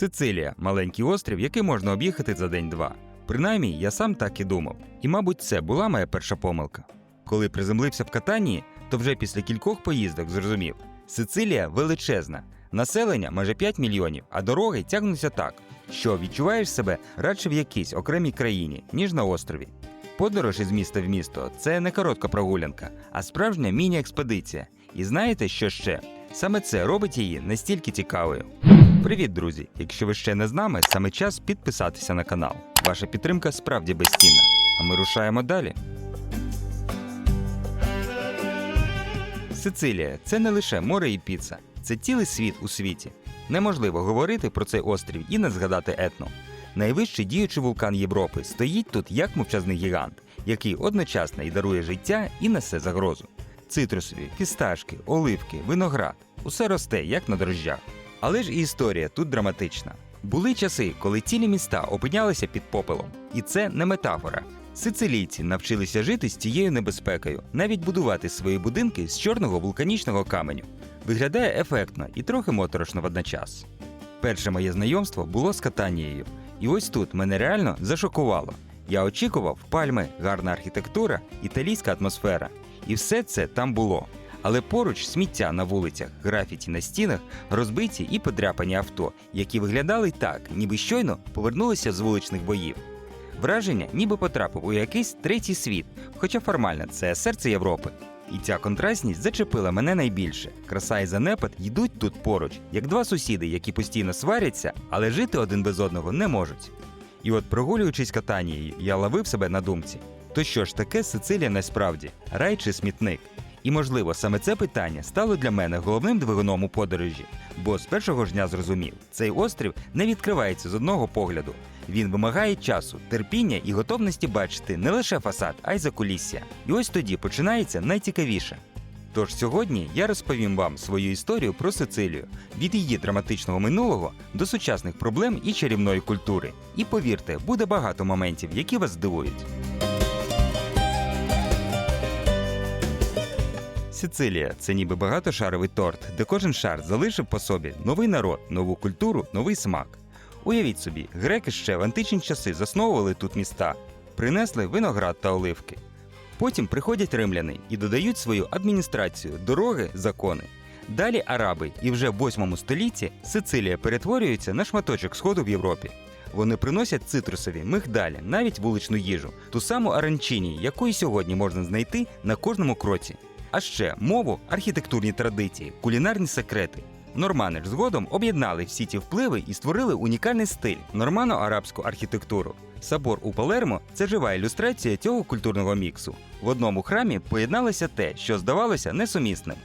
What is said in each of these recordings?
Сицилія маленький острів, який можна об'їхати за день-два. Принаймні, я сам так і думав. І, мабуть, це була моя перша помилка. Коли приземлився в Катанії, то вже після кількох поїздок зрозумів: Сицилія величезна, населення майже 5 мільйонів, а дороги тягнуться так, що відчуваєш себе радше в якійсь окремій країні, ніж на острові. Подорож із міста в місто це не коротка прогулянка, а справжня міні-експедиція. І знаєте, що ще? Саме це робить її настільки цікавою. Привіт, друзі! Якщо ви ще не з нами, саме час підписатися на канал. Ваша підтримка справді безцінна. А ми рушаємо далі. Сицилія це не лише море і піца, це цілий світ у світі. Неможливо говорити про цей острів і не згадати етно. Найвищий діючий вулкан Європи стоїть тут як мовчазний гігант, який одночасно і дарує життя і несе загрозу. Цитрусові, фісташки, оливки, виноград усе росте, як на дрожжах. Але ж і історія тут драматична. Були часи, коли цілі міста опинялися під попелом, і це не метафора. Сицилійці навчилися жити з цією небезпекою, навіть будувати свої будинки з чорного вулканічного каменю. Виглядає ефектно і трохи моторошно водночас. Перше моє знайомство було з Катанією, і ось тут мене реально зашокувало. Я очікував пальми, гарна архітектура, італійська атмосфера. І все це там було. Але поруч сміття на вулицях, графіті на стінах, розбиті і подряпані авто, які виглядали так, ніби щойно повернулися з вуличних боїв. Враження, ніби потрапив у якийсь третій світ, хоча формально це серце Європи. І ця контрастність зачепила мене найбільше. Краса і занепад йдуть тут поруч, як два сусіди, які постійно сваряться, але жити один без одного не можуть. І от прогулюючись Катанією, я ловив себе на думці: то що ж таке Сицилія насправді, рай чи смітник? І можливо, саме це питання стало для мене головним двигуном у подорожі, бо з першого ж дня зрозумів, цей острів не відкривається з одного погляду. Він вимагає часу, терпіння і готовності бачити не лише фасад, а й закулісся. І ось тоді починається найцікавіше. Тож сьогодні я розповім вам свою історію про Сицилію від її драматичного минулого до сучасних проблем і чарівної культури. І повірте, буде багато моментів, які вас здивують. Сицилія це ніби багатошаровий торт, де кожен шар залишив по собі новий народ, нову культуру, новий смак. Уявіть собі, греки ще в античні часи засновували тут міста, принесли виноград та оливки. Потім приходять римляни і додають свою адміністрацію, дороги, закони. Далі араби, і вже в 8 столітті Сицилія перетворюється на шматочок сходу в Європі. Вони приносять цитрусові, мигдалі, навіть вуличну їжу, ту саму аранчині, яку і сьогодні можна знайти на кожному кроці. А ще мову, архітектурні традиції, кулінарні секрети. Нормани ж згодом об'єднали всі ті впливи і створили унікальний стиль нормано-арабську архітектуру. Собор у Палермо це жива ілюстрація цього культурного міксу. В одному храмі поєдналося те, що здавалося несумісним.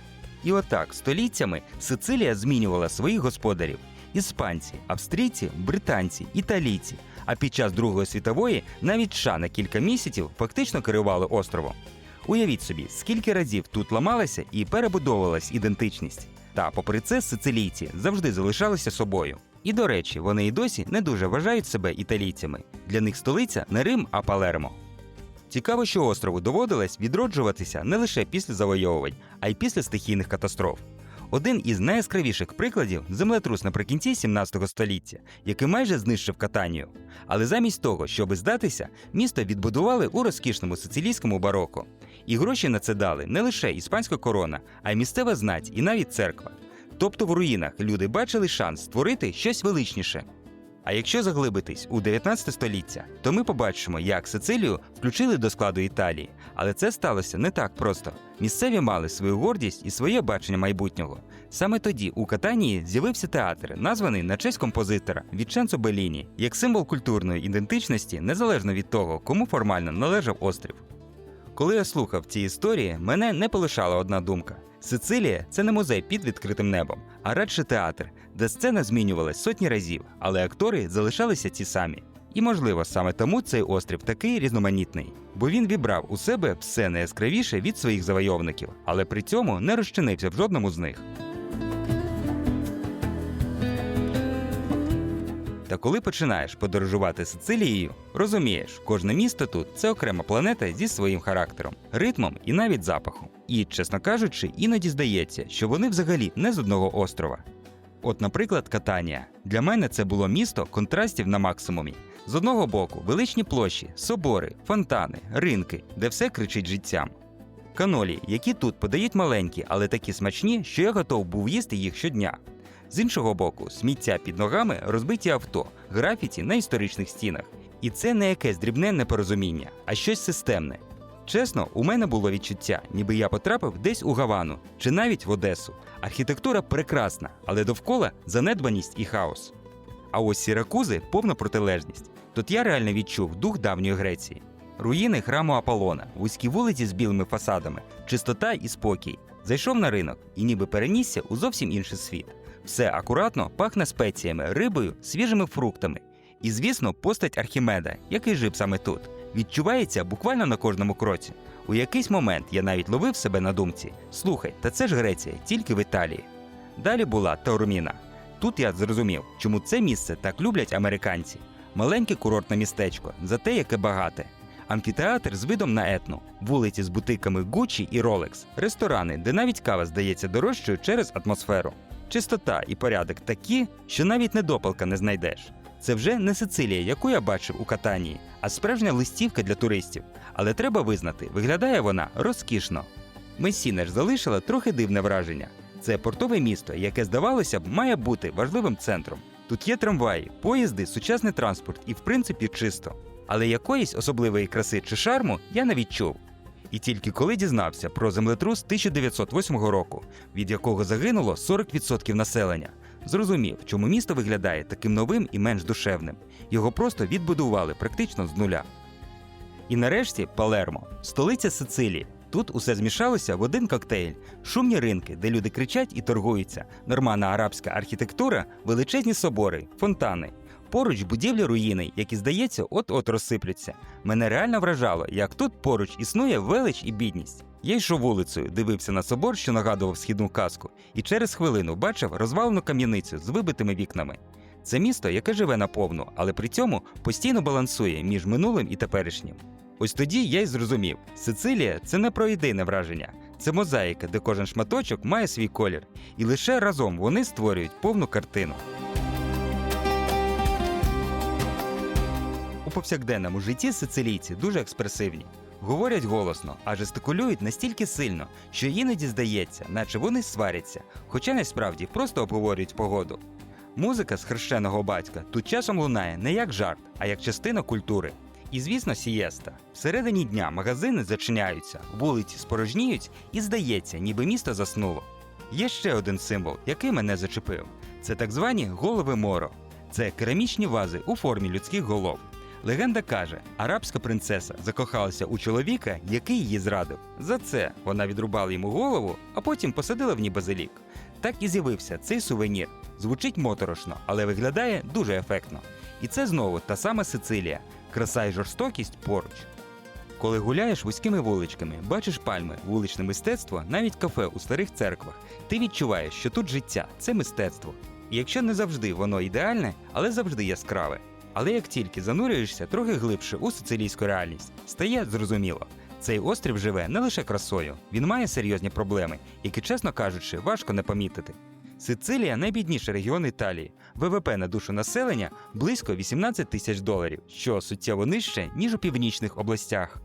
І отак століттями Сицилія змінювала своїх господарів: іспанці, австрійці, британці, італійці. А під час Другої світової навіть США на кілька місяців фактично керували островом. Уявіть собі, скільки разів тут ламалася і перебудовувалась ідентичність. Та, попри це, сицилійці завжди залишалися собою. І до речі, вони і досі не дуже вважають себе італійцями. Для них столиця не Рим, а Палермо. Цікаво, що острову доводилось відроджуватися не лише після завойовувань, а й після стихійних катастроф. Один із найяскравіших прикладів землетрус наприкінці 17 століття, який майже знищив Катанію. Але замість того, щоб здатися, місто відбудували у розкішному сицилійському бароко. І гроші на це дали не лише іспанська корона, а й місцева знать і навіть церква. Тобто в руїнах люди бачили шанс створити щось величніше. А якщо заглибитись у 19 століття, то ми побачимо, як Сицилію включили до складу Італії. Але це сталося не так просто. Місцеві мали свою гордість і своє бачення майбутнього. Саме тоді у Катанії з'явився театр, названий на честь композитора Вітченцо Беліні, як символ культурної ідентичності, незалежно від того, кому формально належав острів. Коли я слухав ці історії, мене не полишала одна думка: Сицилія це не музей під відкритим небом, а радше театр, де сцена змінювалась сотні разів, але актори залишалися ті самі. І можливо, саме тому цей острів такий різноманітний, бо він вібрав у себе все найяскравіше від своїх завойовників, але при цьому не розчинився в жодному з них. Та коли починаєш подорожувати Сицилією, розумієш, кожне місто тут це окрема планета зі своїм характером, ритмом і навіть запахом. І, чесно кажучи, іноді здається, що вони взагалі не з одного острова. От, наприклад, Катанія. Для мене це було місто контрастів на максимумі. З одного боку, величні площі, собори, фонтани, ринки, де все кричить життям. Канолі, які тут подають маленькі, але такі смачні, що я готов був їсти їх щодня. З іншого боку, сміття під ногами, розбиті авто, графіті на історичних стінах. І це не якесь дрібне непорозуміння, а щось системне. Чесно, у мене було відчуття, ніби я потрапив десь у Гавану чи навіть в Одесу. Архітектура прекрасна, але довкола занедбаність і хаос. А ось Сіракузи повна протилежність. Тут я реально відчув дух давньої Греції. Руїни храму Аполлона, вузькі вулиці з білими фасадами, чистота і спокій. Зайшов на ринок і ніби перенісся у зовсім інший світ. Все акуратно пахне спеціями, рибою, свіжими фруктами. І, звісно, постать Архімеда, який жив саме тут, відчувається буквально на кожному кроці. У якийсь момент я навіть ловив себе на думці: слухай, та це ж Греція, тільки в Італії. Далі була Таурміна. Тут я зрозумів, чому це місце так люблять американці. Маленьке курортне містечко, зате яке багате. Амфітеатр з видом на етну, вулиці з бутиками Gucci і Rolex, ресторани, де навіть кава здається дорожчою через атмосферу. Чистота і порядок такі, що навіть недопалка не знайдеш. Це вже не Сицилія, яку я бачив у Катанії, а справжня листівка для туристів. Але треба визнати, виглядає вона розкішно. Месіна ж залишила трохи дивне враження. Це портове місто, яке, здавалося б, має бути важливим центром. Тут є трамваї, поїзди, сучасний транспорт і, в принципі, чисто. Але якоїсь особливої краси чи шарму я не відчув. І тільки коли дізнався про землетрус 1908 року, від якого загинуло 40% населення, зрозумів, чому місто виглядає таким новим і менш душевним. Його просто відбудували практично з нуля. І нарешті Палермо, столиця Сицилії. Тут усе змішалося в один коктейль: шумні ринки, де люди кричать і торгуються, нормальна арабська архітектура, величезні собори, фонтани. Поруч будівлі руїни, які, здається, от-от розсипляться. Мене реально вражало, як тут поруч існує велич і бідність. Я йшов вулицею, дивився на собор, що нагадував східну казку, і через хвилину бачив розвалену кам'яницю з вибитими вікнами. Це місто, яке живе наповну, але при цьому постійно балансує між минулим і теперішнім. Ось тоді я й зрозумів: Сицилія це не про ідейне враження, це мозаїка, де кожен шматочок має свій колір, і лише разом вони створюють повну картину. Повсякденному житті сицилійці дуже експресивні. Говорять голосно, а жестикулюють настільки сильно, що іноді здається, наче вони сваряться, хоча насправді просто обговорюють погоду. Музика з хрещеного батька тут часом лунає не як жарт, а як частина культури. І звісно, сієста. Всередині дня магазини зачиняються, вулиці спорожніють, і здається, ніби місто заснуло. Є ще один символ, який мене зачепив: це так звані голови моро. Це керамічні вази у формі людських голов. Легенда каже, арабська принцеса закохалася у чоловіка, який її зрадив. За це вона відрубала йому голову, а потім посадила в ній базилік. Так і з'явився цей сувенір. Звучить моторошно, але виглядає дуже ефектно. І це знову та сама Сицилія, краса й жорстокість поруч. Коли гуляєш вузькими вуличками, бачиш пальми, вуличне мистецтво, навіть кафе у старих церквах, ти відчуваєш, що тут життя це мистецтво. І якщо не завжди воно ідеальне, але завжди яскраве. Але як тільки занурюєшся трохи глибше у сицилійську реальність, стає зрозуміло. Цей острів живе не лише красою, він має серйозні проблеми, які, чесно кажучи, важко не помітити. Сицилія найбідніший регіон Італії. ВВП на душу населення близько 18 тисяч доларів, що суттєво нижче, ніж у північних областях.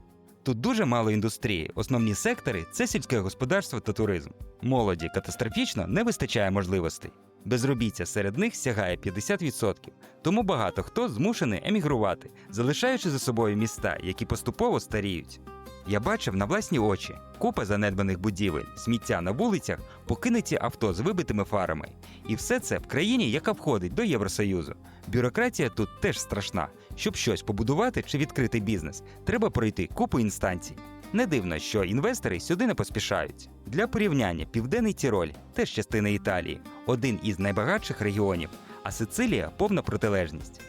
Тут дуже мало індустрії. Основні сектори це сільське господарство та туризм. Молоді катастрофічно не вистачає можливостей. Безробіття серед них сягає 50%, тому багато хто змушений емігрувати, залишаючи за собою міста, які поступово старіють. Я бачив на власні очі купа занедбаних будівель, сміття на вулицях, покинуті авто з вибитими фарами. І все це в країні, яка входить до Євросоюзу. Бюрократія тут теж страшна. Щоб щось побудувати чи відкрити бізнес, треба пройти купу інстанцій. Не дивно, що інвестори сюди не поспішають. Для порівняння, Південний Тіроль теж частина Італії, один із найбагатших регіонів, а Сицилія повна протилежність.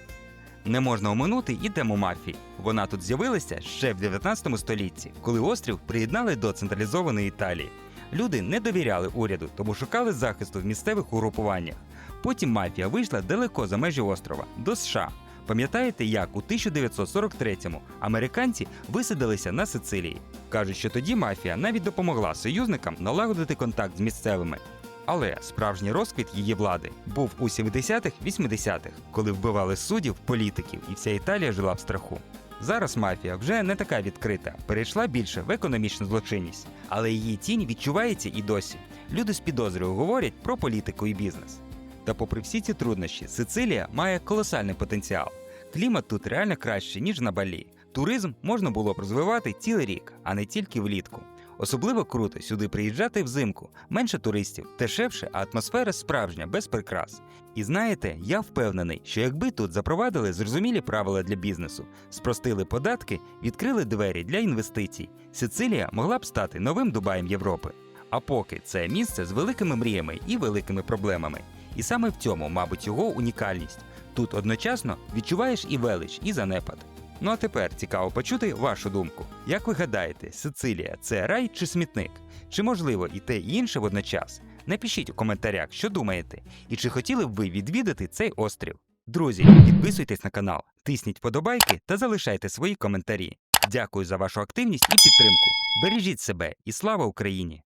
Не можна оминути і тему мафії. Вона тут з'явилася ще в 19 столітті, коли острів приєднали до централізованої Італії. Люди не довіряли уряду, тому шукали захисту в місцевих угрупуваннях. Потім мафія вийшла далеко за межі острова до США. Пам'ятаєте, як у 1943-му американці висадилися на Сицилії? Кажуть, що тоді мафія навіть допомогла союзникам налагодити контакт з місцевими. Але справжній розквіт її влади був у 70-х-80-х, коли вбивали суддів, політиків, і вся Італія жила в страху. Зараз мафія вже не така відкрита, перейшла більше в економічну злочинність, але її тінь відчувається і досі. Люди з підозрою говорять про політику і бізнес. Та попри всі ці труднощі, Сицилія має колосальний потенціал. Клімат тут реально краще, ніж на Балі. Туризм можна було б розвивати цілий рік, а не тільки влітку. Особливо круто сюди приїжджати взимку, менше туристів, дешевше, а атмосфера справжня, без прикрас. І знаєте, я впевнений, що якби тут запровадили зрозумілі правила для бізнесу, спростили податки, відкрили двері для інвестицій, Сицилія могла б стати новим Дубаєм Європи. А поки це місце з великими мріями і великими проблемами. І саме в цьому, мабуть, його унікальність. Тут одночасно відчуваєш і велич, і занепад. Ну а тепер цікаво почути вашу думку. Як ви гадаєте, Сицилія це рай чи смітник? Чи можливо і те, і інше водночас? Напишіть у коментарях, що думаєте, і чи хотіли б ви відвідати цей острів. Друзі, підписуйтесь на канал, тисніть подобайки та залишайте свої коментарі. Дякую за вашу активність і підтримку. Бережіть себе і слава Україні!